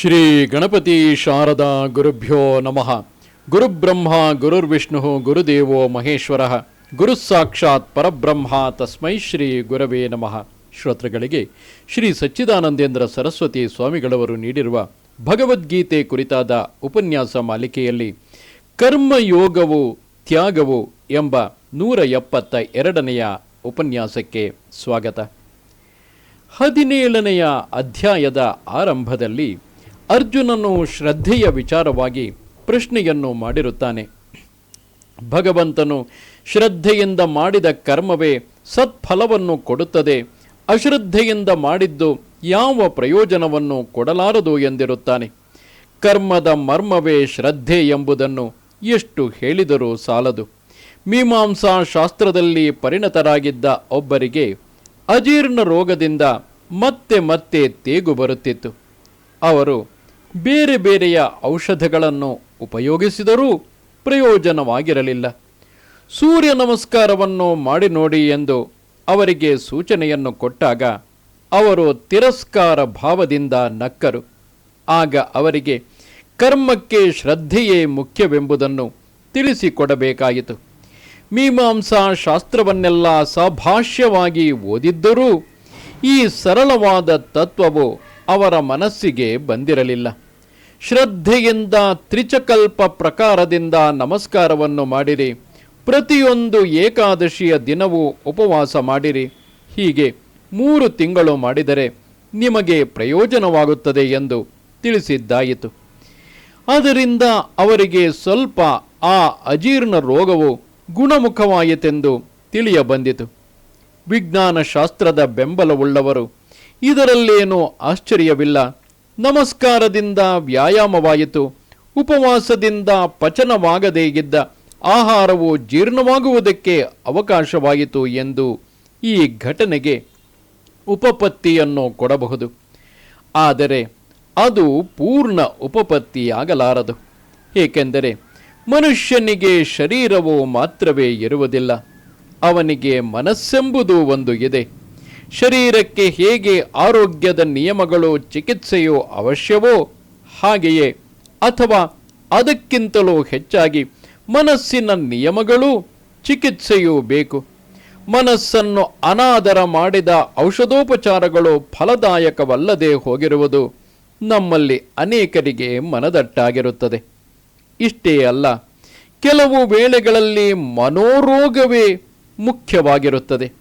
ಶ್ರೀ ಗಣಪತಿ ಶಾರದಾ ಗುರುಭ್ಯೋ ನಮಃ. ಗುರುಬ್ರಹ್ಮ, ಗುರುರ್ವಿಷ್ಣು, ಗುರುದೇವೋ ಮಹೇಶ್ವರ. ಗುರು ಸಾಕ್ಷಾತ್ ಪರಬ್ರಹ್ಮ ತಸ್ಮೈ ಶ್ರೀ ಗುರವೇ ನಮಃ. ಶ್ರೋತೃಗಳಿಗೆ ಶ್ರೀ ಸಚ್ಚಿದಾನಂದೇಂದ್ರ ಸರಸ್ವತಿ ಸ್ವಾಮಿಗಳವರು ನೀಡಿರುವ ಭಗವದ್ಗೀತೆ ಕುರಿತಾದ ಉಪನ್ಯಾಸ ಮಾಲಿಕೆಯಲ್ಲಿ ಕರ್ಮಯೋಗವು ತ್ಯಾಗವು ಎಂಬ ನೂರ ಎಪ್ಪತ್ತ ಎರಡನೆಯ ಉಪನ್ಯಾಸಕ್ಕೆ ಸ್ವಾಗತ. ಹದಿನೇಳನೆಯ ಅಧ್ಯಾಯದ ಆರಂಭದಲ್ಲಿ ಅರ್ಜುನನು ಶ್ರದ್ಧೆಯ ವಿಚಾರವಾಗಿ ಪ್ರಶ್ನೆಯನ್ನು ಮಾಡಿರುತ್ತಾನೆ. ಭಗವಂತನು ಶ್ರದ್ಧೆಯಿಂದ ಮಾಡಿದ ಕರ್ಮವೇ ಸತ್ಫಲವನ್ನು ಕೊಡುತ್ತದೆ. ಅಶ್ರದ್ಧೆಯಿಂದ ಮಾಡಿದ್ದು ಯಾವ ಪ್ರಯೋಜನವನ್ನು ಕೊಡಲಾರದು ಎಂದಿರುತ್ತಾನೆ. ಕರ್ಮದ ಮರ್ಮವೇ ಶ್ರದ್ಧೆ ಎಂಬುದನ್ನು ಎಷ್ಟು ಹೇಳಿದರೂ ಸಾಲದು. ಮೀಮಾಂಸಾ ಶಾಸ್ತ್ರದಲ್ಲಿ ಪರಿಣತರಾಗಿದ್ದ ಒಬ್ಬರಿಗೆ ಅಜೀರ್ಣ ರೋಗದಿಂದ ಮತ್ತೆ ಮತ್ತೆ ತೇಗು ಬರುತ್ತಿತ್ತು. ಅವರು ಬೇರೆ ಬೇರೆಯ ಔಷಧಗಳನ್ನು ಉಪಯೋಗಿಸಿದರೂ ಪ್ರಯೋಜನವಾಗಿರಲಿಲ್ಲ. ಸೂರ್ಯ ನಮಸ್ಕಾರವನ್ನು ಮಾಡಿ ನೋಡಿ ಎಂದು ಅವರಿಗೆ ಸೂಚನೆಯನ್ನು ಕೊಟ್ಟಾಗ ಅವರು ತಿರಸ್ಕಾರ ಭಾವದಿಂದ ನಕ್ಕರು. ಆಗ ಅವರಿಗೆ ಕರ್ಮಕ್ಕೆ ಶ್ರದ್ಧೆಯೇ ಮುಖ್ಯವೆಂಬುದನ್ನು ತಿಳಿಸಿಕೊಡಬೇಕಾಯಿತು. ಮೀಮಾಂಸಾ ಶಾಸ್ತ್ರವನ್ನೆಲ್ಲ ಸಭಾಷ್ಯವಾಗಿ ಓದಿದ್ದರೂ ಈ ಸರಳವಾದ ತತ್ವವು ಅವರ ಮನಸ್ಸಿಗೆ ಬಂದಿರಲಿಲ್ಲ. ಶ್ರದ್ಧೆಯಿಂದ ತ್ರಿಚಕಲ್ಪ ಪ್ರಕಾರದಿಂದ ನಮಸ್ಕಾರವನ್ನು ಮಾಡಿರಿ. ಪ್ರತಿಯೊಂದು ಏಕಾದಶಿಯ ದಿನವೂ ಉಪವಾಸ ಮಾಡಿರಿ. ಹೀಗೆ ಮೂರು ತಿಂಗಳು ಮಾಡಿದರೆ ನಿಮಗೆ ಪ್ರಯೋಜನವಾಗುತ್ತದೆ ಎಂದು ತಿಳಿಸಿದ್ದಾಯಿತು. ಅದರಿಂದ ಅವರಿಗೆ ಸ್ವಲ್ಪ ಆ ಅಜೀರ್ಣ ರೋಗವು ಗುಣಮುಖವಾಯಿತೆಂದು ತಿಳಿಯಬಂದಿತು. ವಿಜ್ಞಾನಶಾಸ್ತ್ರದ ವಿಜ್ಞಾನ ಶಾಸ್ತ್ರದ ಬೆಂಬಲವುಳ್ಳವರು ಇದರಲ್ಲೇನೂ ಆಶ್ಚರ್ಯವಿಲ್ಲ. ನಮಸ್ಕಾರದಿಂದ ವ್ಯಾಯಾಮವಾಯಿತು. ಉಪವಾಸದಿಂದ ಪಚನವಾಗದೇ ಇದ್ದ ಆಹಾರವು ಜೀರ್ಣವಾಗುವುದಕ್ಕೆ ಅವಕಾಶವಾಯಿತು ಎಂದು ಈ ಘಟನೆಗೆ ಉಪಪತ್ತಿಯನ್ನು ಕೊಡಬಹುದು. ಆದರೆ ಅದು ಪೂರ್ಣ ಉಪಪತ್ತಿಯಾಗಲಾರದು. ಏಕೆಂದರೆ ಮನುಷ್ಯನಿಗೆ ಶರೀರವು ಮಾತ್ರವೇ ಇರುವುದಿಲ್ಲ. ಅವನಿಗೆ ಮನಸ್ಸೆಂಬುದು ಒಂದು ಇದೆ. ಶರೀರಕ್ಕೆ ಹೇಗೆ ಆರೋಗ್ಯದ ನಿಯಮಗಳು ಚಿಕಿತ್ಸೆಯು ಅವಶ್ಯವೋ ಹಾಗೆಯೇ. ಅಥವಾ ಅದಕ್ಕಿಂತಲೂ ಹೆಚ್ಚಾಗಿ ಮನಸ್ಸಿನ ನಿಯಮಗಳೂ ಚಿಕಿತ್ಸೆಯೂ ಬೇಕು. ಮನಸ್ಸನ್ನು ಅನಾದರ ಮಾಡಿದ ಔಷಧೋಪಚಾರಗಳು ಫಲದಾಯಕವಲ್ಲದೆ ಹೋಗಿರುವುದು ನಮ್ಮಲ್ಲಿ ಅನೇಕರಿಗೆ ಮನದಟ್ಟಾಗಿರುತ್ತದೆ. ಇಷ್ಟೇ ಅಲ್ಲ, ಕೆಲವು ವೇಳೆಗಳಲ್ಲಿ ಮನೋರೋಗವೇ ಮುಖ್ಯವಾಗಿರುತ್ತದೆ.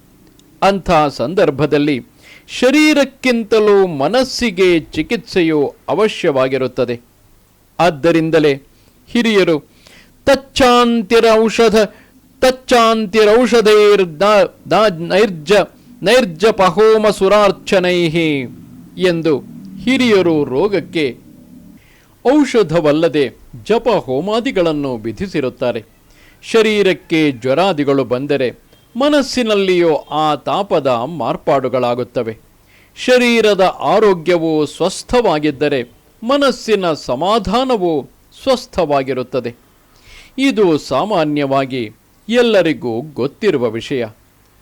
ಅಂಥ ಸಂದರ್ಭದಲ್ಲಿ ಶರೀರಕ್ಕಿಂತಲೂ ಮನಸ್ಸಿಗೆ ಚಿಕಿತ್ಸೆಯು ಅವಶ್ಯವಾಗಿರುತ್ತದೆ. ಆದ್ದರಿಂದಲೇ ಹಿರಿಯರು ತಚ್ಚಾಂತ್ಯರ ಔಷಧ ತಚ್ಚಾಂತಿರೌಷಧೈರ್ ನೈರ್ಜ ನೈರ್ಜಪಹೋಮ ಸುರಾರ್ಚನೈಹಿ ಎಂದು ಹಿರಿಯರು ರೋಗಕ್ಕೆ ಔಷಧವಲ್ಲದೆ ಜಪ ಹೋಮಾದಿಗಳನ್ನು ವಿಧಿಸಿರುತ್ತಾರೆ. ಶರೀರಕ್ಕೆ ಜ್ವರಾದಿಗಳು ಬಂದರೆ ಮನಸ್ಸಿನಲ್ಲಿಯೂ ಆ ತಾಪದ ಮಾರ್ಪಾಡುಗಳಾಗುತ್ತವೆ. ಶರೀರದ ಆರೋಗ್ಯವು ಸ್ವಸ್ಥವಾಗಿದ್ದರೆ ಮನಸ್ಸಿನ ಸಮಾಧಾನವು ಸ್ವಸ್ಥವಾಗಿರುತ್ತದೆ. ಇದು ಸಾಮಾನ್ಯವಾಗಿ ಎಲ್ಲರಿಗೂ ಗೊತ್ತಿರುವ ವಿಷಯ.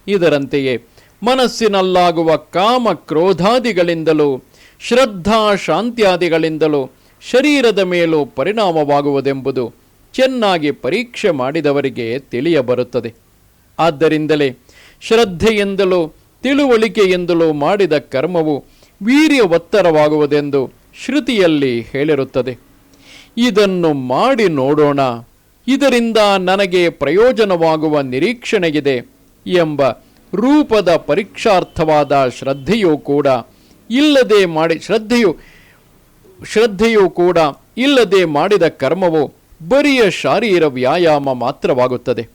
ಇದರಂತೆಯೇ ಮನಸ್ಸಿನಲ್ಲಾಗುವ ಕಾಮ ಕ್ರೋಧಾದಿಗಳಿಂದಲೂ ಶ್ರದ್ಧಾ ಶಾಂತ್ಯಾದಿಗಳಿಂದಲೂ ಶರೀರದ ಮೇಲೂ ಪರಿಣಾಮವಾಗುವುದೆಂಬುದು ಚೆನ್ನಾಗಿ ಪರೀಕ್ಷೆ ಮಾಡಿದವರಿಗೆ ತಿಳಿಯಬರುತ್ತದೆ. ಆದ್ದರಿಂದಲೇ ಶ್ರದ್ಧೆಯಿಂದಲೋ, ತಿಳುವಳಿಕೆಯಿಂದಲೋ ಮಾಡಿದ ಕರ್ಮವು ವೀರ್ಯವತ್ತರವಾಗುವುದೆಂದು ಶ್ರುತಿಯಲ್ಲಿ ಹೇಳಿರುತ್ತದೆ. ಇದನ್ನು ಮಾಡಿ ನೋಡೋಣ. ಇದರಿಂದ ನನಗೆ ಪ್ರಯೋಜನವಾಗುವ ನಿರೀಕ್ಷಣೆಗಿದೆ ಎಂಬ ರೂಪದ ಪರೀಕ್ಷಾರ್ಥವಾದ ಶ್ರದ್ಧೆಯೂ ಕೂಡ ಇಲ್ಲದೆ ಮಾಡಿ, ಶ್ರದ್ಧೆಯು, ಶ್ರದ್ಧೆಯೂ ಕೂಡ ಇಲ್ಲದೆ ಮಾಡಿದ ಕರ್ಮವು ಬರಿಯ ಶಾರೀರ ವ್ಯಾಯಾಮ ಮಾತ್ರವಾಗುತ್ತದೆ.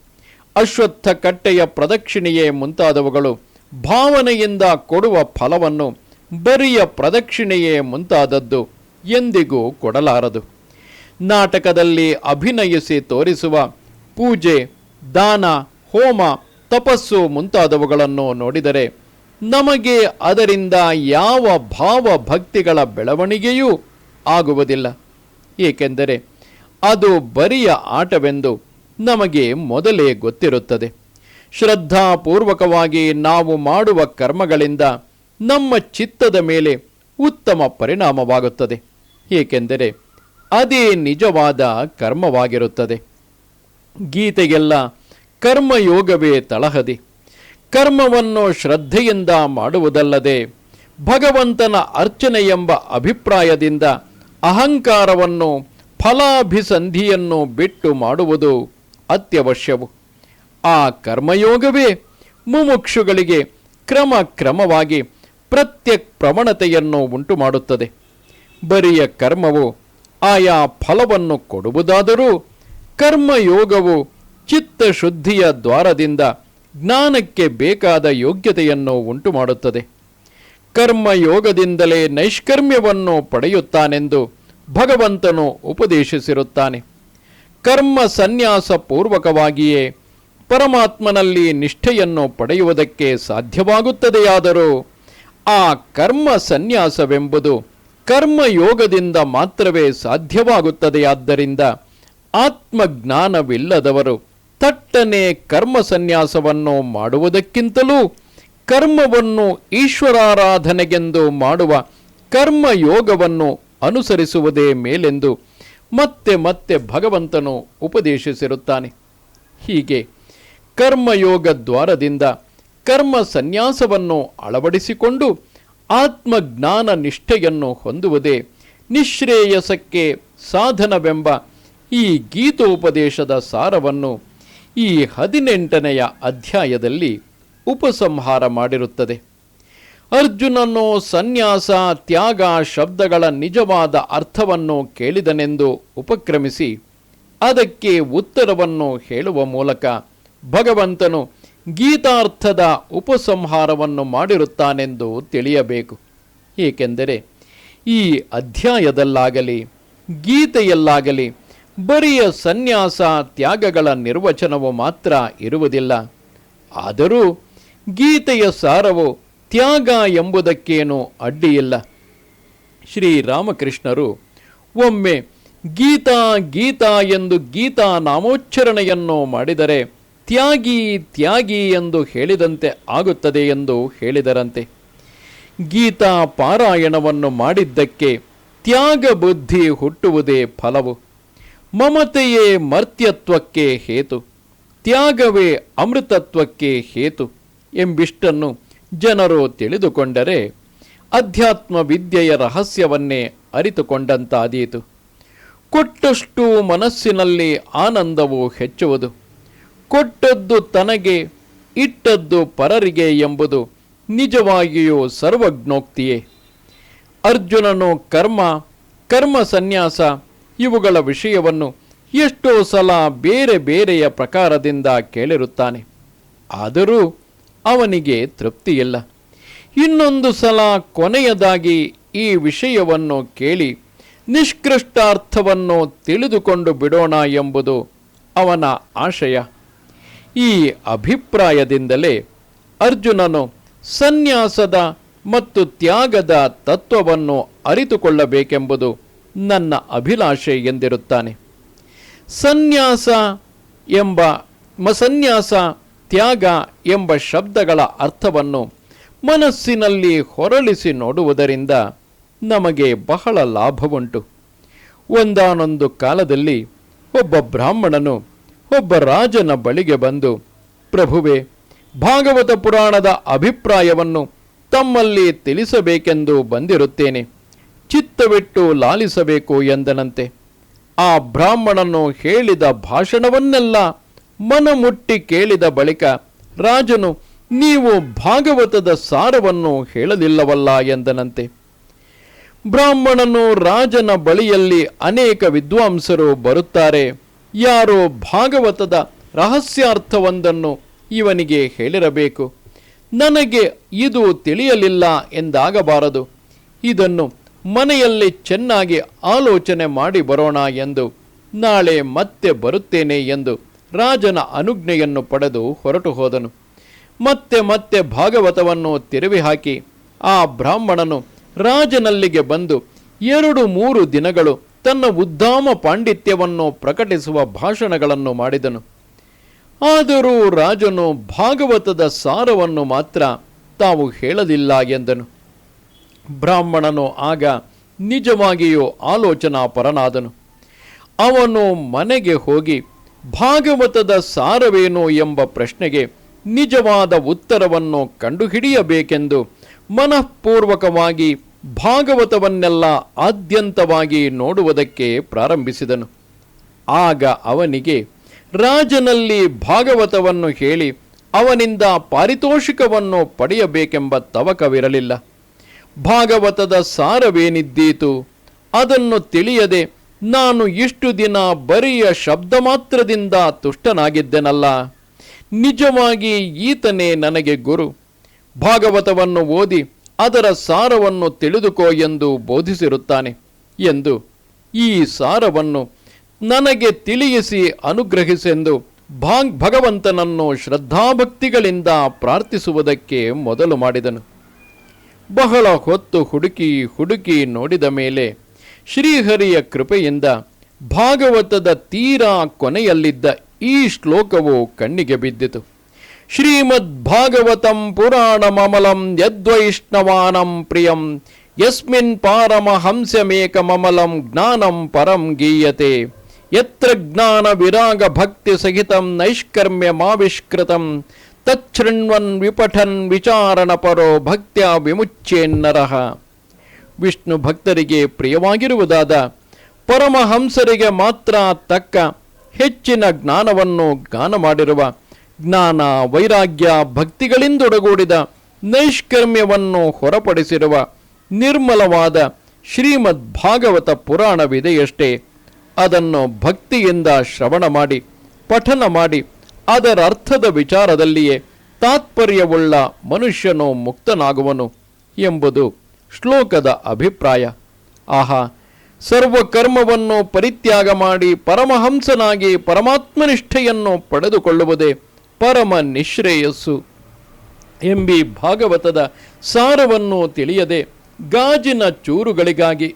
ಅಶ್ವತ್ಥ ಕಟ್ಟೆಯ ಪ್ರದಕ್ಷಿಣೆಯೇ ಮುಂತಾದವುಗಳು ಭಾವನೆಯಿಂದ ಕೊಡುವ ಫಲವನ್ನು ಬರಿಯ ಪ್ರದಕ್ಷಿಣೆಯೇ ಮುಂತಾದದ್ದು ಎಂದಿಗೂ ಕೊಡಲಾರದು. ನಾಟಕದಲ್ಲಿ ಅಭಿನಯಿಸಿ ತೋರಿಸುವ ಪೂಜೆ, ದಾನ, ಹೋಮ, ತಪಸ್ಸು ಮುಂತಾದವುಗಳನ್ನು ನೋಡಿದರೆ ನಮಗೆ ಅದರಿಂದ ಯಾವ ಭಾವ ಭಕ್ತಿಗಳ ಬೆಳವಣಿಗೆಯೂ ಆಗುವುದಿಲ್ಲ. ಏಕೆಂದರೆ ಅದು ಬರಿಯ ಆಟವೆಂದು ನಮಗೆ ಮೊದಲೇ ಗೊತ್ತಿರುತ್ತದೆ. ಶ್ರದ್ಧಾಪೂರ್ವಕವಾಗಿ ನಾವು ಮಾಡುವ ಕರ್ಮಗಳಿಂದ ನಮ್ಮ ಚಿತ್ತದ ಮೇಲೆ ಉತ್ತಮ ಪರಿಣಾಮವಾಗುತ್ತದೆ. ಏಕೆಂದರೆ ಅದೇ ನಿಜವಾದ ಕರ್ಮವಾಗಿರುತ್ತದೆ. ಗೀತೆಗೆಲ್ಲ ಕರ್ಮಯೋಗವೇ ತಳಹದಿ. ಕರ್ಮವನ್ನು ಶ್ರದ್ಧೆಯಿಂದ ಮಾಡುವುದಲ್ಲದೆ ಭಗವಂತನ ಅರ್ಚನೆ ಎಂಬ ಅಭಿಪ್ರಾಯದಿಂದ ಅಹಂಕಾರವನ್ನು ಫಲಾಭಿಸಂಧಿಯನ್ನು ಬಿಟ್ಟು ಮಾಡುವುದು ಅತ್ಯವಶ್ಯವು. ಆ ಕರ್ಮಯೋಗವೇ ಮುಮುಕ್ಷುಗಳಿಗೆ ಕ್ರಮ ಕ್ರಮವಾಗಿ ಪ್ರತ್ಯಕ್ ಪ್ರವಣತೆಯನ್ನು ಉಂಟು ಮಾಡುತ್ತದೆ ಬರಿಯ ಕರ್ಮವು ಆಯಾ ಫಲವನ್ನು ಕೊಡುವುದಾದರೂ ಕರ್ಮಯೋಗವು ಚಿತ್ತಶುದ್ಧಿಯ ದ್ವಾರದಿಂದ ಜ್ಞಾನಕ್ಕೆ ಬೇಕಾದ ಯೋಗ್ಯತೆಯನ್ನು ಉಂಟು ಮಾಡುತ್ತದೆ ಕರ್ಮಯೋಗದಿಂದಲೇ ನೈಷ್ಕರ್ಮ್ಯವನ್ನು ಪಡೆಯುತ್ತಾನೆಂದು ಭಗವಂತನು ಉಪದೇಶಿಸಿರುತ್ತಾನೆ. ಕರ್ಮ ಸನ್ಯಾಸ ಪೂರ್ವಕವಾಗಿಯೇ ಪರಮಾತ್ಮನಲ್ಲಿ ನಿಷ್ಠೆಯನ್ನು ಪಡೆಯುವುದಕ್ಕೆ ಸಾಧ್ಯವಾಗುತ್ತದೆಯಾದರೂ ಆ ಕರ್ಮ ಸನ್ಯಾಸವೆಂಬುದು ಕರ್ಮಯೋಗದಿಂದ ಮಾತ್ರವೇ ಸಾಧ್ಯವಾಗುತ್ತದೆಯಾದ್ದರಿಂದ ಆತ್ಮಜ್ಞಾನವಿಲ್ಲದವರು ತಟ್ಟನೆ ಕರ್ಮ ಸನ್ಯಾಸವನ್ನು ಮಾಡುವುದಕ್ಕಿಂತಲೂ ಕರ್ಮವನ್ನು ಈಶ್ವರಾರಾಧನೆಗೆಂದು ಮಾಡುವ ಕರ್ಮಯೋಗವನ್ನು ಅನುಸರಿಸುವುದೇ ಮೇಲೆಂದು ಮತ್ತೆ ಮತ್ತೆ ಭಗವಂತನು ಉಪದೇಶಿಸಿರುತ್ತಾನೆ. ಹೀಗೆ ಕರ್ಮಯೋಗ ದ್ವಾರದಿಂದ ಕರ್ಮ ಸನ್ಯಾಸವನ್ನು ಅಳವಡಿಸಿಕೊಂಡು ಆತ್ಮಜ್ಞಾನ ನಿಷ್ಠೆಯನ್ನು ಹೊಂದುವುದೇ ನಿಶ್ರೇಯಸಕ್ಕೆ ಸಾಧನವೆಂಬ ಈ ಗೀತೋಪದೇಶದ ಸಾರವನ್ನು ಈ ಹದಿನೆಂಟನೆಯ ಅಧ್ಯಾಯದಲ್ಲಿ ಉಪಸಂಹಾರ ಮಾಡಿರುತ್ತದೆ. ಅರ್ಜುನನು ಸನ್ಯಾಸ, ತ್ಯಾಗ, ಶಬ್ದಗಳ ನಿಜವಾದ ಅರ್ಥವನ್ನು ಕೇಳಿದನೆಂದು ಉಪಕ್ರಮಿಸಿ ಅದಕ್ಕೆ ಉತ್ತರವನ್ನು ಹೇಳುವ ಮೂಲಕ ಭಗವಂತನು ಗೀತಾರ್ಥದ ಉಪಸಂಹಾರವನ್ನು ಮಾಡಿರುತ್ತಾನೆಂದು ತಿಳಿಯಬೇಕು. ಏಕೆಂದರೆ ಈ ಅಧ್ಯಾಯದಲ್ಲಾಗಲಿ, ಗೀತೆಯಲ್ಲಾಗಲಿ ಬರಿಯ ಸನ್ಯಾಸ, ತ್ಯಾಗಗಳ ನಿರ್ವಚನವು ಮಾತ್ರ ಇರುವುದಿಲ್ಲ. ಆದರೂ ಗೀತೆಯ ಸಾರವು ತ್ಯಾಗ ಎಂಬುದಕ್ಕೇನು ಅಡ್ಡಿಯಿಲ್ಲ. ಶ್ರೀರಾಮಕೃಷ್ಣರು ಒಮ್ಮೆ ಗೀತಾ ಗೀತಾ ಎಂದು ಗೀತಾ ನಾಮೋಚ್ಚರಣೆಯನ್ನು ಮಾಡಿದರೆ ತ್ಯಾಗಿ ತ್ಯಾಗಿ ಎಂದು ಹೇಳಿದಂತೆ ಆಗುತ್ತದೆ ಎಂದು ಹೇಳಿದರಂತೆ. ಗೀತಾ ಪಾರಾಯಣವನ್ನು ಮಾಡಿದ್ದಕ್ಕೆ ತ್ಯಾಗ ಬುದ್ಧಿ ಹುಟ್ಟುವುದೇ ಫಲವು. ಮಮತೆಯೇ ಮರ್ತ್ಯತ್ವಕ್ಕೆ ಹೇತು. ತ್ಯಾಗವೇ ಅಮೃತತ್ವಕ್ಕೆ ಹೇತು ಎಂಬಿಷ್ಟನ್ನು ಜನರು ತಿಳಿದುಕೊಂಡರೆ ಅಧ್ಯಾತ್ಮ ವಿದ್ಯೆಯ ರಹಸ್ಯವನ್ನೇ ಅರಿತುಕೊಂಡಂತಾದೀತು. ಕೊಟ್ಟಷ್ಟು ಮನಸ್ಸಿನಲ್ಲಿ ಆನಂದವು ಹೆಚ್ಚುವುದು. ಕೊಟ್ಟದ್ದು ತನಗೆ, ಇಟ್ಟದ್ದು ಪರರಿಗೆ ಎಂಬುದು ನಿಜವಾಗಿಯೂ ಸರ್ವಜ್ಞೋಕ್ತಿಯೇ. ಅರ್ಜುನನು ಕರ್ಮ ಕರ್ಮ ಸನ್ಯಾಸ ಇವುಗಳ ವಿಷಯವನ್ನು ಎಷ್ಟೋ ಸಲ ಬೇರೆ ಬೇರೆಯ ಪ್ರಕಾರದಿಂದ ಕೇಳಿರುತ್ತಾನೆ. ಆದರೂ ಅವನಿಗೆ ತೃಪ್ತಿಯಿಲ್ಲ. ಇನ್ನೊಂದು ಸಲ ಕೊನೆಯದಾಗಿ ಈ ವಿಷಯವನ್ನು ಕೇಳಿ ನಿಷ್ಕೃಷ್ಟಾರ್ಥವನ್ನು ತಿಳಿದುಕೊಂಡು ಬಿಡೋಣ ಎಂಬುದು ಅವನ ಆಶಯ. ಈ ಅಭಿಪ್ರಾಯದಿಂದಲೇ ಅರ್ಜುನನು ಸನ್ಯಾಸದ ಮತ್ತು ತ್ಯಾಗದ ತತ್ವವನ್ನು ಅರಿತುಕೊಳ್ಳಬೇಕೆಂಬುದು ನನ್ನ ಅಭಿಲಾಷೆ ಎಂದಿರುತ್ತಾನೆ. ಸನ್ಯಾಸ ಎಂಬ ಮ, ಸನ್ಯಾಸ ತ್ಯಾಗ ಎಂಬ ಶಬ್ದಗಳ ಅರ್ಥವನ್ನು ಮನಸ್ಸಿನಲ್ಲಿ ಹೊರಳಿಸಿ ನೋಡುವುದರಿಂದ ನಮಗೆ ಬಹಳ ಲಾಭವುಂಟು. ಒಂದಾನೊಂದು ಕಾಲದಲ್ಲಿ ಒಬ್ಬ ಬ್ರಾಹ್ಮಣನು ಒಬ್ಬ ರಾಜನ ಬಳಿಗೆ ಬಂದು, ಪ್ರಭುವೆ, ಭಾಗವತ ಪುರಾಣದ ಅಭಿಪ್ರಾಯವನ್ನು ತಮ್ಮಲ್ಲಿ ತಿಳಿಸಬೇಕೆಂದು ಬಂದಿರುತ್ತೇನೆ. ಚಿತ್ತವಿಟ್ಟು ಲಾಲಿಸಬೇಕು ಎಂದನಂತೆ. ಆ ಬ್ರಾಹ್ಮಣನು ಹೇಳಿದ ಭಾಷಣವನ್ನೆಲ್ಲ ಮನಮುಟ್ಟಿ ಕೇಳಿದ ಬಳಿಕ, ರಾಜನು, ನೀವು ಭಾಗವತದ ಸಾರವನ್ನು ಹೇಳಲಿಲ್ಲವಲ್ಲ ಎಂದನಂತೆ. ಬ್ರಾಹ್ಮಣನು ರಾಜನ ಬಳಿಯಲ್ಲಿ ಅನೇಕ ವಿದ್ವಾಂಸರು ಬರುತ್ತಾರೆ. ಯಾರು ಭಾಗವತದ ರಹಸ್ಯಾರ್ಥವೊಂದನ್ನು ಇವನಿಗೆ ಹೇಳಿರಬೇಕು. ನನಗೆ ಇದು ತಿಳಿಯಲಿಲ್ಲ ಎಂದಾಗಬಾರದು. ಇದನ್ನು ಮನೆಯಲ್ಲಿ ಚೆನ್ನಾಗಿ ಆಲೋಚನೆ ಮಾಡಿ ಬರೋಣ ಎಂದು. ನಾಳೆ ಮತ್ತೆ ಬರುತ್ತೇನೆ ಎಂದು. ರಾಜನ ಅನುಜ್ಞೆಯನ್ನು ಪಡೆದು ಹೊರಟು ಹೋದನು. ಮತ್ತೆ ಮತ್ತೆ ಭಾಗವತವನ್ನು ತಿರುವಿ ಹಾಕಿ ಆ ಬ್ರಾಹ್ಮಣನು ರಾಜನಲ್ಲಿಗೆ ಬಂದು ಎರಡು ಮೂರು ದಿನಗಳು ತನ್ನ ಉದ್ದಾಮ ಪಾಂಡಿತ್ಯವನ್ನು ಪ್ರಕಟಿಸುವ ಭಾಷಣಗಳನ್ನು ಮಾಡಿದನು. ಆದರೂ ರಾಜನು ಭಾಗವತದ ಸಾರವನ್ನು ಮಾತ್ರ ತಾವು ಹೇಳಲಿಲ್ಲ ಎಂದನು. ಬ್ರಾಹ್ಮಣನು ಆಗ ನಿಜವಾಗಿಯೂ ಆಲೋಚನಾ ಪರನಾದನು ಅವನು ಮನೆಗೆ ಹೋಗಿ ಭಾಗವತದ ಸಾರವೇನು ಎಂಬ ಪ್ರಶ್ನೆಗೆ ನಿಜವಾದ ಉತ್ತರವನ್ನು ಕಂಡುಹಿಡಿಯಬೇಕೆಂದು ಮನಃಪೂರ್ವಕವಾಗಿ ಭಾಗವತವನ್ನೆಲ್ಲ ಆದ್ಯಂತವಾಗಿ ನೋಡುವುದಕ್ಕೆ ಪ್ರಾರಂಭಿಸಿದನು. ಆಗ ಅವನಿಗೆ, ರಾಜನಲ್ಲಿ ಭಾಗವತವನ್ನು ಹೇಳಿ ಅವನಿಂದ ಪಾರಿತೋಷಿಕವನ್ನು ಪಡೆಯಬೇಕೆಂಬ ತವಕವಿರಲಿಲ್ಲ. ಭಾಗವತದ ಸಾರವೇನಿದ್ದೀತು? ಅದನ್ನು ತಿಳಿಯದೆ ನಾನು ಇಷ್ಟು ದಿನ ಬರಿಯ ಶಬ್ದ ಮಾತ್ರದಿಂದ ತುಷ್ಟನಾಗಿದ್ದೆನಲ್ಲ? ನಿಜವಾಗಿ ಈತನೇ ನನಗೆ ಗುರು. ಭಾಗವತವನ್ನು ಓದಿ ಅದರ ಸಾರವನ್ನು ತಿಳಿದುಕೋ ಎಂದು ಬೋಧಿಸಿರುತ್ತಾನೆ ಎಂದು ಈ ಸಾರವನ್ನು ನನಗೆ ತಿಳಿಯಿಸಿ ಅನುಗ್ರಹಿಸೆಂದು ಭಾಂಗ್ ಭಗವಂತನನ್ನು ಶ್ರದ್ಧಾಭಕ್ತಿಗಳಿಂದ ಪ್ರಾರ್ಥಿಸುವುದಕ್ಕೆ ಮೊದಲು ಮಾಡಿದನು. ಬಹಳ ಹೊತ್ತು ಹುಡುಕಿ ಹುಡುಕಿ ನೋಡಿದ ಮೇಲೆ ಶ್ರೀಹರಿಯ ಕೃಪೆಯಿಂದ ಭಾಗವತದ ತೀರಾ ಕೊನೆಯಲ್ಲಿದ್ದ ಈ ಶ್ಲೋಕವು ಕಣ್ಣಿಗೆ ಬಿದ್ದಿತು. ಶ್ರೀಮದ್ ಭಾಗವತಂ ಪುರಾಣಮಮಲಂ ಯದ್ವೈಷ್ಣವಾನಂ ಪ್ರಿಯಂ, ಯಸ್ಮಿನ್ ಪಾರಮಹಂಸಮೇಕಮಮಲಂ ಜ್ಞಾನಂ ಪರಂ ಗೀಯತೆ, ಯತ್ರ ಜ್ಞಾನ ವಿರಾಗ ಭಕ್ತಿ ಸಹಿತಂ ನೈಷ್ಕರ್ಮ್ಯಮಾವಿಷ್ಕೃತಂ, ತಚ್ಛೃಣ್ವನ್ ವಿಪಠನ್ ವಿಚಾರಣ ಪರೋ ಭಕ್ತ್ಯ ವಿಮುಚ್ಯೇನ್ನರಃ ವಿಷ್ಣು ಭಕ್ತರಿಗೆ ಪ್ರಿಯವಾಗಿರುವುದಾದ ಪರಮಹಂಸರಿಗೆ ಮಾತ್ರ ತಕ್ಕ ಹೆಚ್ಚಿನ ಜ್ಞಾನವನ್ನು ಗಾನ ಮಾಡಿರುವ ಜ್ಞಾನ ವೈರಾಗ್ಯ ಭಕ್ತಿಗಳಿಂದೊಡಗೂಡಿದ ನೈಷ್ಕರ್ಮ್ಯವನ್ನು ಹೊರಪಡಿಸಿರುವ ನಿರ್ಮಲವಾದ ಶ್ರೀಮದ್ ಭಾಗವತ ಪುರಾಣವಿದೆಯಷ್ಟೇ. ಅದನ್ನು ಭಕ್ತಿಯಿಂದ ಶ್ರವಣ ಮಾಡಿ, ಪಠನ ಮಾಡಿ ಅದರ ಅರ್ಥದ ವಿಚಾರದಲ್ಲಿಯೇ ತಾತ್ಪರ್ಯವುಳ್ಳ ಮನುಷ್ಯನು ಮುಕ್ತನಾಗುವನು ಎಂಬುದು ಶ್ಲೋಕದ ಅಭಿಪ್ರಾಯ. ಆಹಾ, ಸರ್ವಕರ್ಮವನ್ನು ಪರಿತ್ಯಾಗ ಮಾಡಿ ಪರಮಹಂಸನಾಗಿ ಪರಮಾತ್ಮನಿಷ್ಠೆಯನ್ನು ಪಡೆದುಕೊಳ್ಳುವುದೇ ಪರಮ ನಿಶ್ರೇಯಸ್ಸು. ಎಂಬಿ ಭಾಗವತದ ಸಾರವನ್ನು ತಿಳಿಯದೆ ಗಾಜಿನ ಚೂರುಗಳಿಗಾಗಿ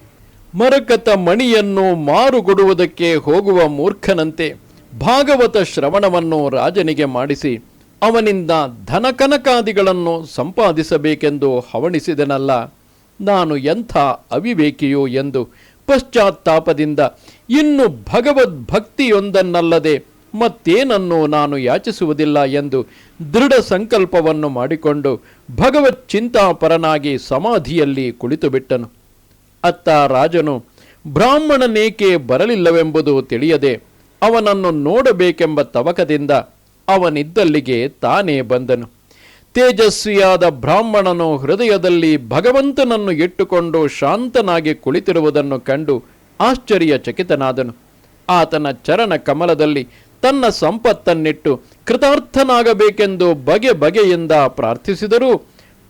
ಮರಕತ ಮಣಿಯನ್ನು ಮಾರುಗೊಡುವುದಕ್ಕೆ ಹೋಗುವ ಮೂರ್ಖನಂತೆ ಭಾಗವತ ಶ್ರವಣವನ್ನು ರಾಜನಿಗೆ ಮಾಡಿಸಿ ಅವನಿಂದ ಧನಕನಕಾದಿಗಳನ್ನು ಸಂಪಾದಿಸಬೇಕೆಂದು ಹವಣಿಸಿದನಲ್ಲ. ನಾನು ಎಂಥ ಅವಿವೇಕಿಯೋ ಎಂದು ಪಶ್ಚಾತ್ತಾಪದಿಂದ ಇನ್ನು ಭಗವದ್ಭಕ್ತಿಯೊಂದನ್ನಲ್ಲದೆ ಮತ್ತೇನನ್ನು ನಾನು ಯಾಚಿಸುವುದಿಲ್ಲ ಎಂದು ದೃಢ ಸಂಕಲ್ಪವನ್ನು ಮಾಡಿಕೊಂಡು ಭಗವತ್ ಚಿಂತಾಪರನಾಗಿ ಸಮಾಧಿಯಲ್ಲಿ ಕುಳಿತುಬಿಟ್ಟನು. ಅತ್ತ ರಾಜನು, ಬ್ರಾಹ್ಮಣನೇಕೆ ಬರಲಿಲ್ಲವೆಂಬುದು ತಿಳಿಯದೆ ಅವನನ್ನು ನೋಡಬೇಕೆಂಬ ತವಕದಿಂದ ಅವನಿದ್ದಲ್ಲಿಗೆ ತಾನೇ ಬಂದನು. ತೇಜಸ್ವಿಯಾದ ಬ್ರಾಹ್ಮಣನು ಹೃದಯದಲ್ಲಿ ಭಗವಂತನನ್ನು ಇಟ್ಟುಕೊಂಡು ಶಾಂತನಾಗಿ ಕುಳಿತಿರುವುದನ್ನು ಕಂಡು ಆಶ್ಚರ್ಯಚಕಿತನಾದನು. ಆತನ ಚರಣ ಕಮಲದಲ್ಲಿ ತನ್ನ ಸಂಪತ್ತನ್ನಿಟ್ಟು ಕೃತಾರ್ಥನಾಗಬೇಕೆಂದು ಬಗೆ ಬಗೆಯಿಂದ ಪ್ರಾರ್ಥಿಸಿದರೂ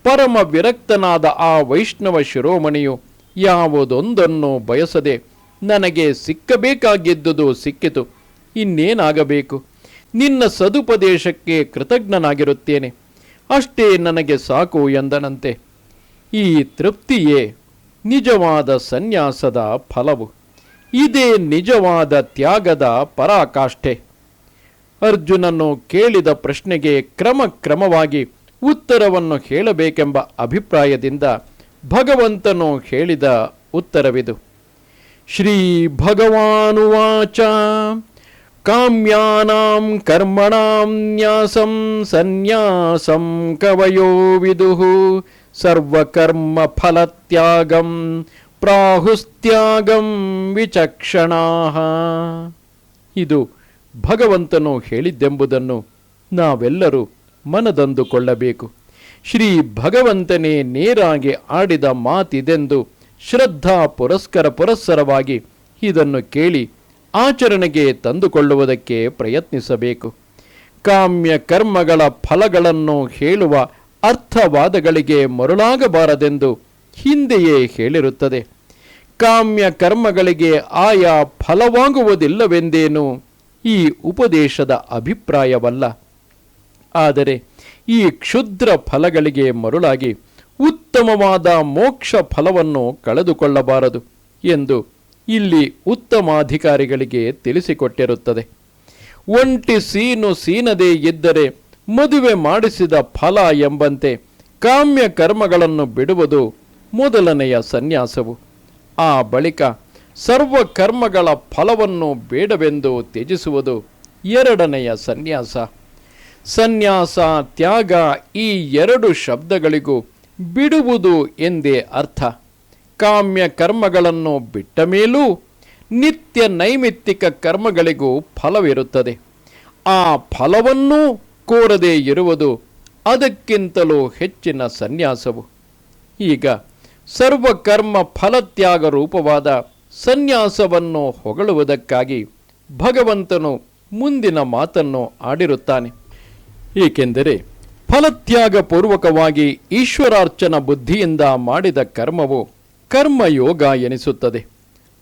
ಪರಮ ವಿರಕ್ತನಾದ ಆ ವೈಷ್ಣವ ಶಿರೋಮಣಿಯು ಯಾವುದೊಂದನ್ನು ಬಯಸದೆ ನನಗೆ ಸಿಕ್ಕಬೇಕಾಗಿದ್ದುದು ಸಿಕ್ಕಿತು. ಇನ್ನೇನಾಗಬೇಕು? ನಿನ್ನ ಸದುಪದೇಶಕ್ಕೆ ಕೃತಜ್ಞನಾಗಿರುತ್ತೇನೆ. ಅಷ್ಟೇ ನನಗೆ ಸಾಕು ಎಂದನಂತೆ. ಈ ತೃಪ್ತಿಯೇ ನಿಜವಾದ ಸನ್ಯಾಸದ ಫಲವು. ಇದೇ ನಿಜವಾದ ತ್ಯಾಗದ ಪರಾಕಾಷ್ಠೆ. ಅರ್ಜುನನು ಕೇಳಿದ ಪ್ರಶ್ನೆಗೆ ಕ್ರಮ ಕ್ರಮವಾಗಿ ಉತ್ತರವನ್ನು ಹೇಳಬೇಕೆಂಬ ಅಭಿಪ್ರಾಯದಿಂದ ಭಗವಂತನು ಹೇಳಿದ ಉತ್ತರವಿದು. ಶ್ರೀ ಭಗವಾನುವಾಚ. ಕಾಮ್ಯಾನಾಂ ಕರ್ಮಣಾಂ ನ್ಯಾಸಂ ಸನ್ಯಾಸಂ ಕವಯೋ ವಿದುಃ ಸರ್ವಕರ್ಮ ಫಲತ್ಯಾಗಂ ಪ್ರಾಹುಸ್ತ್ಯಾಗಂ ಇದು ಭಗವಂತನು ಹೇಳಿದ್ದೆಂಬುದನ್ನು ನಾವೆಲ್ಲರೂ ಮನದಂದುಕೊಳ್ಳಬೇಕು. ಶ್ರೀ ಭಗವಂತನೇ ನೇರಾಗಿ ಆಡಿದ ಮಾತಿದೆಂದು ಶ್ರದ್ಧಾ ಪುರಸ್ಕರ ಪುರಸ್ಸರವಾಗಿ ಇದನ್ನು ಕೇಳಿ ಆಚರಣೆಗೆ ತಂದುಕೊಳ್ಳುವುದಕ್ಕೆ ಪ್ರಯತ್ನಿಸಬೇಕು. ಕಾಮ್ಯ ಕರ್ಮಗಳ ಫಲಗಳನ್ನು ಹೇಳುವ ಅರ್ಥವಾದಗಳಿಗೆ ಮರುಳಾಗಬಾರದೆಂದು ಹಿಂದೆಯೇ ಹೇಳಿರುತ್ತದೆ. ಕಾಮ್ಯ ಕರ್ಮಗಳಿಗೆ ಆಯಾ ಫಲವಾಗುವುದಿಲ್ಲವೆಂದೇನು? ಈ ಉಪದೇಶದ ಅಭಿಪ್ರಾಯವಲ್ಲ. ಆದರೆ ಈ ಕ್ಷುದ್ರ ಫಲಗಳಿಗೆ ಮರುಳಾಗಿ ಉತ್ತಮವಾದ ಮೋಕ್ಷ ಫಲವನ್ನು ಕಳೆದುಕೊಳ್ಳಬಾರದು ಎಂದು ಇಲ್ಲಿ ಉತ್ತಮಾಧಿಕಾರಿಗಳಿಗೆ ತಿಳಿಸಿಕೊಟ್ಟಿರುತ್ತದೆ. ಒಂಟಿ ಸೀನು ಸೀನದೇ ಇದ್ದರೆ ಮದುವೆ ಮಾಡಿಸಿದ ಫಲ ಎಂಬಂತೆ ಕಾಮ್ಯ ಕರ್ಮಗಳನ್ನು ಬಿಡುವುದು ಮೊದಲನೆಯ ಸನ್ಯಾಸವು. ಆ ಬಳಿಕ ಸರ್ವ ಕರ್ಮಗಳ ಫಲವನ್ನು ಬೇಡವೆಂದು ತ್ಯಜಿಸುವುದು ಎರಡನೆಯ ಸನ್ಯಾಸ. ಸನ್ಯಾಸ ತ್ಯಾಗ ಈ ಎರಡು ಶಬ್ದಗಳಿಗೂ ಬಿಡುವುದು ಎಂದೇ ಅರ್ಥ. ಕಾಮ್ಯ ಕರ್ಮಗಳನ್ನು ಬಿಟ್ಟ ಮೇಲೂ ನಿತ್ಯ ನೈಮಿತ್ತಿಕ ಕರ್ಮಗಳಿಗೂ ಫಲವಿರುತ್ತದೆ. ಆ ಫಲವನ್ನೂ ಕೋರದೇ ಇರುವುದು ಅದಕ್ಕಿಂತಲೂ ಹೆಚ್ಚಿನ ಸನ್ಯಾಸವು. ಈಗ ಸರ್ವಕರ್ಮ ಫಲತ್ಯಾಗ ರೂಪವಾದ ಸನ್ಯಾಸವನ್ನು ಹೊಗಳುವುದಕ್ಕಾಗಿ ಭಗವಂತನು ಮುಂದಿನ ಮಾತನ್ನು ಆಡಿರುತ್ತಾನೆ. ಏಕೆಂದರೆ ಫಲತ್ಯಾಗ ಪೂರ್ವಕವಾಗಿ ಈಶ್ವರಾರ್ಚನ ಬುದ್ಧಿಯಿಂದ ಮಾಡಿದ ಕರ್ಮವು ಕರ್ಮಯೋಗ ಎನಿಸುತ್ತದೆ.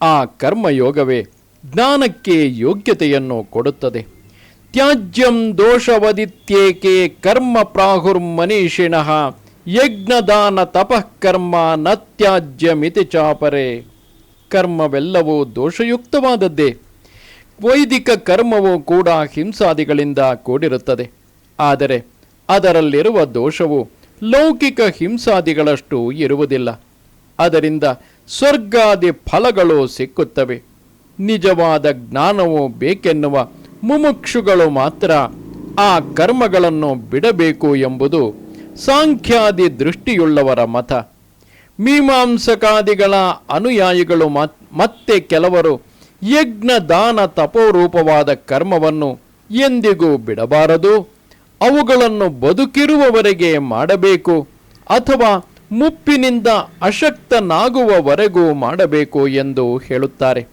ಆ ಕರ್ಮಯೋಗವೇ ಜ್ಞಾನಕ್ಕೆ ಯೋಗ್ಯತೆಯನ್ನು ಕೊಡುತ್ತದೆ. ತ್ಯಾಜ್ಯಂ ದೋಷವದಿತ್ಯೇಕೆ ಕರ್ಮ ಪ್ರಾಹುರ್ಮನೀಷಿಣಃ ಯಜ್ಞದಾನ ತಪಃ ಕರ್ಮ ನ ತ್ಯಾಜ್ಯಮಿತಿ ಚಾಪರೆ. ಕರ್ಮವೆಲ್ಲವೂ ದೋಷಯುಕ್ತವಾದದ್ದೇ. ವೈದಿಕ ಕರ್ಮವು ಕೂಡ ಹಿಂಸಾದಿಗಳಿಂದ ಕೂಡಿರುತ್ತದೆ. ಆದರೆ ಅದರಲ್ಲಿರುವ ದೋಷವು ಲೌಕಿಕ ಹಿಂಸಾದಿಗಳಷ್ಟು ಇರುವುದಿಲ್ಲ. ಅದರಿಂದ ಸ್ವರ್ಗಾದಿ ಫಲಗಳು ಸಿಕ್ಕುತ್ತವೆ. ನಿಜವಾದ ಜ್ಞಾನವು ಬೇಕೆನ್ನುವ ಮುಮುಕ್ಷುಗಳು ಮಾತ್ರ ಆ ಕರ್ಮಗಳನ್ನು ಬಿಡಬೇಕು ಎಂಬುದು ಸಾಂಖ್ಯಾದಿ ದೃಷ್ಟಿಯುಳ್ಳವರ ಮತ. ಮೀಮಾಂಸಕಾದಿಗಳ ಅನುಯಾಯಿಗಳು ಮತ್ತೆ ಕೆಲವರು ಯಜ್ಞ ದಾನ ತಪೋರೂಪವಾದ ಕರ್ಮವನ್ನು ಎಂದಿಗೂ ಬಿಡಬಾರದು. ಅವುಗಳನ್ನು ಬದುಕಿರುವವರೆಗೆ ಮಾಡಬೇಕು ಅಥವಾ ಮುಪ್ಪಿನಿಂದ ಅಶಕ್ತನಾಗುವವರೆಗೂ ಮಾಡಬೇಕು ಎಂದು ಹೇಳುತ್ತಾರೆ.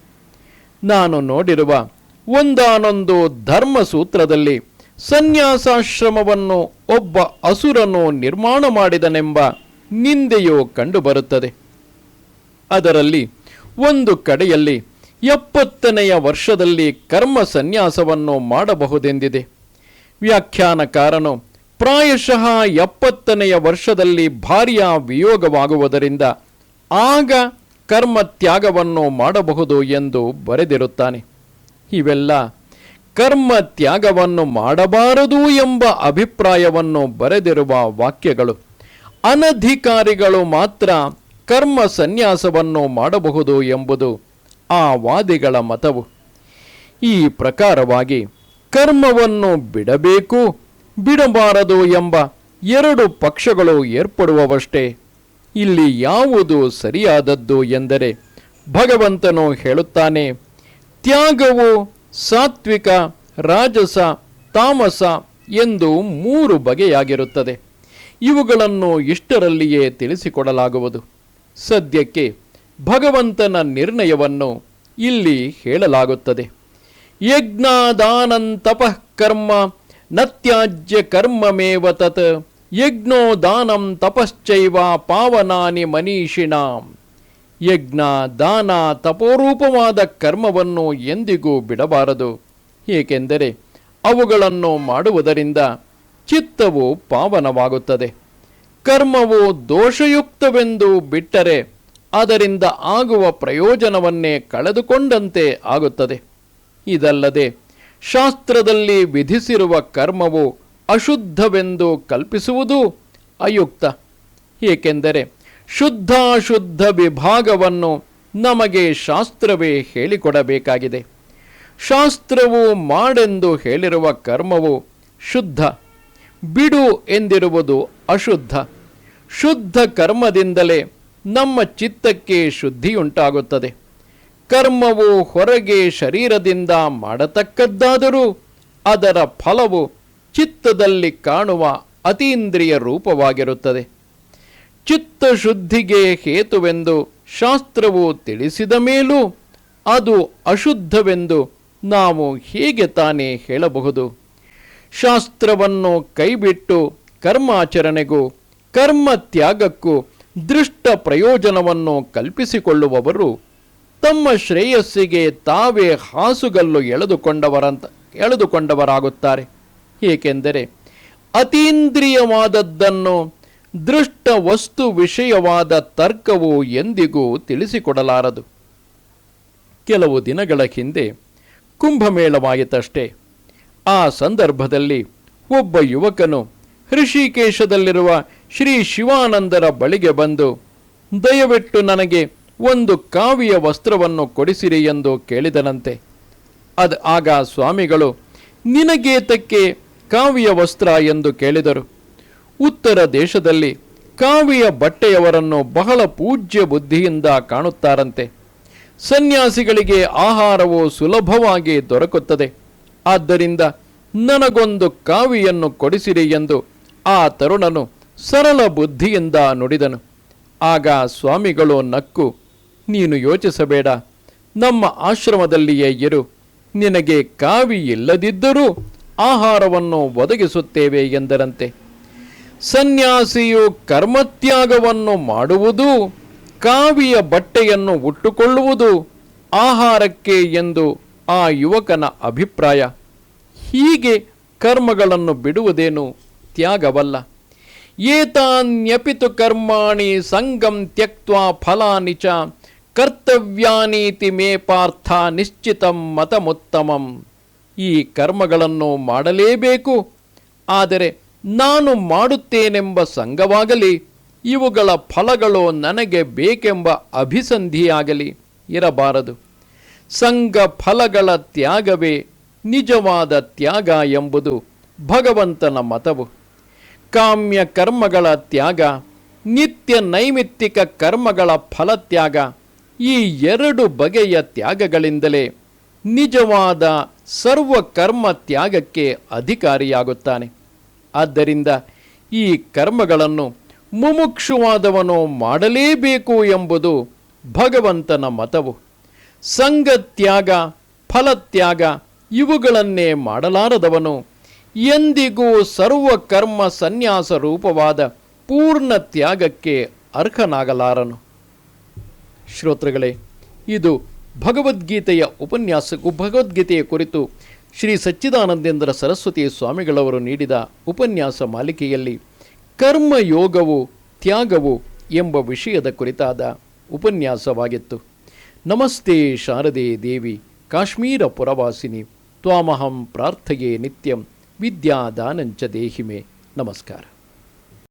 ನಾನು ನೋಡಿರುವ ಒಂದಾನೊಂದು ಧರ್ಮಸೂತ್ರದಲ್ಲಿ ಸನ್ಯಾಸಾಶ್ರಮವನ್ನು ಒಬ್ಬ ಅಸುರನು ನಿರ್ಮಾಣ ಮಾಡಿದನೆಂಬ ನಿಂದೆಯು ಕಂಡುಬರುತ್ತದೆ. ಅದರಲ್ಲಿ ಒಂದು ಕಡೆಯಲ್ಲಿ ಎಪ್ಪತ್ತನೆಯ ವರ್ಷದಲ್ಲಿ ಕರ್ಮ ಸನ್ಯಾಸವನ್ನು ಮಾಡಬಹುದೆಂದಿದೆ. ವ್ಯಾಖ್ಯಾನಕಾರನು ಪ್ರಾಯಶಃ ಎಪ್ಪತ್ತನೆಯ ವರ್ಷದಲ್ಲಿ ಭಾರ್ಯ ವಿಯೋಗವಾಗುವುದರಿಂದ ಆಗ ಕರ್ಮ ತ್ಯಾಗವನ್ನು ಮಾಡಬಹುದು ಎಂದು ಬರೆದಿರುತ್ತಾನೆ. ಇವೆಲ್ಲ ಕರ್ಮ ತ್ಯಾಗವನ್ನು ಮಾಡಬಾರದು ಎಂಬ ಅಭಿಪ್ರಾಯವನ್ನು ಬರೆದಿರುವ ವಾಕ್ಯಗಳು. ಅನಧಿಕಾರಿಗಳು ಮಾತ್ರ ಕರ್ಮ ಸನ್ಯಾಸವನ್ನು ಮಾಡಬಹುದು ಎಂಬುದು ಆ ವಾದಿಗಳ ಮತವು. ಈ ಪ್ರಕಾರವಾಗಿ ಕರ್ಮವನ್ನು ಬಿಡಬೇಕು ಬಿಡಬಾರದು ಎಂಬ ಎರಡು ಪಕ್ಷಗಳು ಏರ್ಪಡುವವಷ್ಟೇ. ಇಲ್ಲಿ ಯಾವುದು ಸರಿಯಾದದ್ದು ಎಂದರೆ ಭಗವಂತನು ಹೇಳುತ್ತಾನೆ, ತ್ಯಾಗವು ಸಾತ್ವಿಕ, ರಾಜಸ, ತಾಮಸ ಎಂದು ಮೂರು ಬಗೆಯಾಗಿರುತ್ತದೆ. ಇವುಗಳನ್ನು ಇಷ್ಟರಲ್ಲಿಯೇ ತಿಳಿಸಿಕೊಡಲಾಗುವುದು. ಸದ್ಯಕ್ಕೆ ಭಗವಂತನ ನಿರ್ಣಯವನ್ನು ಇಲ್ಲಿ ಹೇಳಲಾಗುತ್ತದೆ. ಯಜ್ಞಾದಾನಂತಪಃ ಕರ್ಮ ನ ತ್ಯಾಜ್ಯ ಕರ್ಮಮೇವ ತತ್. ಯಜ್ಞೋ ದಾನಂ ತಪಶ್ಚೈವ ಪಾವನಾನಿ ಮನೀಷಿಣಾಂ. ಯಜ್ಞ, ದಾನ, ತಪೋರೂಪವಾದ ಕರ್ಮವನ್ನು ಎಂದಿಗೂ ಬಿಡಬಾರದು. ಏಕೆಂದರೆ ಅವುಗಳನ್ನು ಮಾಡುವುದರಿಂದ ಚಿತ್ತವು ಪಾವನವಾಗುತ್ತದೆ. ಕರ್ಮವು ದೋಷಯುಕ್ತವೆಂದು ಬಿಟ್ಟರೆ ಅದರಿಂದ ಆಗುವ ಪ್ರಯೋಜನವನ್ನೇ ಕಳೆದುಕೊಂಡಂತೆ ಆಗುತ್ತದೆ. ಇದಲ್ಲದೆ ಶಾಸ್ತ್ರದಲ್ಲಿ ವಿಧಿಸಿರುವ ಕರ್ಮವು ಅಶುದ್ಧವೆಂದು ಕಲ್ಪಿಸುವುದು ಅಯುಕ್ತ. ಏಕೆಂದರೆ ಶುದ್ಧಾಶುದ್ಧ ವಿಭಾಗವನ್ನು ನಮಗೆ ಶಾಸ್ತ್ರವೇ ಹೇಳಿಕೊಡಬೇಕಾಗಿದೆ. ಶಾಸ್ತ್ರವು ಮಾಡೆಂದು ಹೇಳಿರುವ ಕರ್ಮವು ಶುದ್ಧ. ಬಿಡು ಎಂದಿರುವುದು ಅಶುದ್ಧ. ಶುದ್ಧ ಕರ್ಮದಿಂದಲೇ ನಮ್ಮ ಚಿತ್ತಕ್ಕೆ ಶುದ್ಧಿಯುಂಟಾಗುತ್ತದೆ. ಕರ್ಮವು ಹೊರಗೆ ಶರೀರದಿಂದ ಮಾಡತಕ್ಕದ್ದಾದರೂ ಅದರ ಫಲವು ಚಿತ್ತದಲ್ಲಿ ಕಾಣುವ ಅತೀಂದ್ರಿಯ ರೂಪವಾಗಿರುತ್ತದೆ. ಚಿತ್ತ ಶುದ್ಧಿಗೆ ಹೇತುವೆಂದು ಶಾಸ್ತ್ರವು ತಿಳಿಸಿದ ಮೇಲೂ ಅದು ಅಶುದ್ಧವೆಂದು ನಾವು ಹೇಗೆ ತಾನೇ ಹೇಳಬಹುದು? ಶಾಸ್ತ್ರವನ್ನು ಕೈಬಿಟ್ಟು ಕರ್ಮಾಚರಣೆಗೂ ಕರ್ಮ ತ್ಯಾಗಕ್ಕೂ ದೃಷ್ಟ ಪ್ರಯೋಜನವನ್ನು ಕಲ್ಪಿಸಿಕೊಳ್ಳುವವರು ತಮ್ಮ ಶ್ರೇಯಸ್ಸಿಗೆ ತಾವೇ ಹಾಸುಗಲ್ಲು ಎಳೆದುಕೊಂಡವರಂತ, ಎಳೆದುಕೊಂಡವರಾಗುತ್ತಾರೆ. ಏಕೆಂದರೆ ಅತೀಂದ್ರಿಯವಾದದ್ದನ್ನು ದೃಷ್ಟ ವಸ್ತು ವಿಷಯವಾದ ತರ್ಕವು ಎಂದಿಗೂ ತಿಳಿಸಿಕೊಡಲಾರದು. ಕೆಲವು ದಿನಗಳ ಹಿಂದೆ ಕುಂಭಮೇಳವಾಯಿತಷ್ಟೇ. ಆ ಸಂದರ್ಭದಲ್ಲಿ ಒಬ್ಬ ಯುವಕನು ಹೃಷಿಕೇಶದಲ್ಲಿರುವ ಶ್ರೀ ಶಿವಾನಂದರ ಬಳಿಗೆ ಬಂದು, ದಯವಿಟ್ಟು ನನಗೆ ಒಂದು ಕಾವಿಯ ವಸ್ತ್ರವನ್ನು ಕೊಡಿಸಿರಿ ಎಂದು ಕೇಳಿದನಂತೆ. ಅದು ಆಗ ಸ್ವಾಮಿಗಳು ನಿನಗೇತಕ್ಕೆ ಕಾವಿಯ ವಸ್ತ್ರ ಎಂದು ಕೇಳಿದರು. ಉತ್ತರ ದೇಶದಲ್ಲಿ ಕಾವಿಯ ಬಟ್ಟೆಯವರನ್ನು ಬಹಳ ಪೂಜ್ಯ ಬುದ್ಧಿಯಿಂದ ಕಾಣುತ್ತಾರಂತೆ. ಸನ್ಯಾಸಿಗಳಿಗೆ ಆಹಾರವು ಸುಲಭವಾಗಿ ದೊರಕುತ್ತದೆ. ಆದ್ದರಿಂದ ನನಗೊಂದು ಕಾವಿಯನ್ನು ಕೊಡಿಸಿರಿ ಎಂದು ಆ ತರುಣನು ಸರಳ ಬುದ್ಧಿಯಿಂದ ನುಡಿದನು. ಆಗ ಸ್ವಾಮಿಗಳು ನಕ್ಕು ನೀನು ಯೋಚಿಸಬೇಡ. ನಮ್ಮ ಆಶ್ರಮದಲ್ಲಿಯೇ ಇರು. ನಿನಗೆ ಕಾವಿ ಇಲ್ಲದಿದ್ದರೂ ಆಹಾರವನ್ನು ಒದಗಿಸುತ್ತೇವೆ ಎಂದರಂತೆ. ಸನ್ಯಾಸಿಯು ಕರ್ಮತ್ಯಾಗವನ್ನು ಮಾಡುವುದು, ಕಾವಿಯ ಬಟ್ಟೆಯನ್ನು ಉಟ್ಟುಕೊಳ್ಳುವುದು ಆಹಾರಕ್ಕೆ ಎಂದು ಆ ಯುವಕನ ಅಭಿಪ್ರಾಯ. ಹೀಗೆ ಕರ್ಮಗಳನ್ನು ಬಿಡುವುದೇನು ತ್ಯಾಗವಲ್ಲ. ಏತಾನ್ಯಪಿತು ಕರ್ಮಾಣಿ ಸಂಗಂ ತ್ಯಕ್ವಾ ಫಲಾನಿ ಚ ಕರ್ತವ್ಯಾನೀತಿ ಮೇ ಪಾರ್ಥ ನಿಶ್ಚಿತಂ ಮತಮುತ್ತಮಂ. ಈ ಕರ್ಮಗಳನ್ನು ಮಾಡಲೇಬೇಕು. ಆದರೆ ನಾನು ಮಾಡುತ್ತೇನೆಂಬ ಸಂಘವಾಗಲಿ ಇವುಗಳ ಫಲಗಳು ನನಗೆ ಬೇಕೆಂಬ ಅಭಿಸಂಧಿಯಾಗಲಿ ಇರಬಾರದು. ಸಂಘ ಫಲಗಳ ತ್ಯಾಗವೇ ನಿಜವಾದ ತ್ಯಾಗ ಎಂಬುದು ಭಗವಂತನ ಮತವು. ಕಾಮ್ಯ ಕರ್ಮಗಳ ತ್ಯಾಗ, ನಿತ್ಯ ನೈಮಿತ್ತಿಕ ಕರ್ಮಗಳ ಫಲತ್ಯಾಗ ಈ ಎರಡು ಬಗೆಯ ತ್ಯಾಗಗಳಿಂದಲೇ ನಿಜವಾದ ಸರ್ವಕರ್ಮ ತ್ಯಾಗಕ್ಕೆ ಅಧಿಕಾರಿಯಾಗುತ್ತಾನೆ. ಆದ್ದರಿಂದ ಈ ಕರ್ಮಗಳನ್ನು ಮುಮುಕ್ಷುವಾದವನು ಮಾಡಲೇಬೇಕು ಎಂಬುದು ಭಗವಂತನ ಮತವು. ಸಂಗತ್ಯಾಗ ಫಲತ್ಯಾಗ ಇವುಗಳನ್ನೇ ಮಾಡಲಾರದವನು ಎಂದಿಗೂ ಸರ್ವಕರ್ಮ ಸನ್ಯಾಸ ರೂಪವಾದ ಪೂರ್ಣ ತ್ಯಾಗಕ್ಕೆ ಅರ್ಹನಾಗಲಾರನು. ಶ್ರೋತೃಗಳೇ, ಇದು ಭಗವದ್ಗೀತೆಯ ಉಪನ್ಯಾಸ ಭಗವದ್ಗೀತೆಯ ಕುರಿತು ಶ್ರೀ ಸಚ್ಚಿದಾನಂದೇಂದ್ರ ಸರಸ್ವತಿ ಸ್ವಾಮಿಗಳವರು ನೀಡಿದ ಉಪನ್ಯಾಸ ಮಾಲಿಕೆಯಲ್ಲಿ ಕರ್ಮಯೋಗವು ತ್ಯಾಗವು ಎಂಬ ವಿಷಯದ ಕುರಿತಾದ ಉಪನ್ಯಾಸವಾಗಿತ್ತು. ನಮಸ್ತೆ ಶಾರದೆ ದೇವಿ, ಕಾಶ್ಮೀರ ಪುರವಾಸಿನಿ, ತ್ವಾಮಹಂ ಪ್ರಾರ್ಥೆಯೇ ನಿತ್ಯಂ, ವಿದ್ಯಾದಾನಂಚ ದೇಹಿಮೆ. ನಮಸ್ಕಾರ.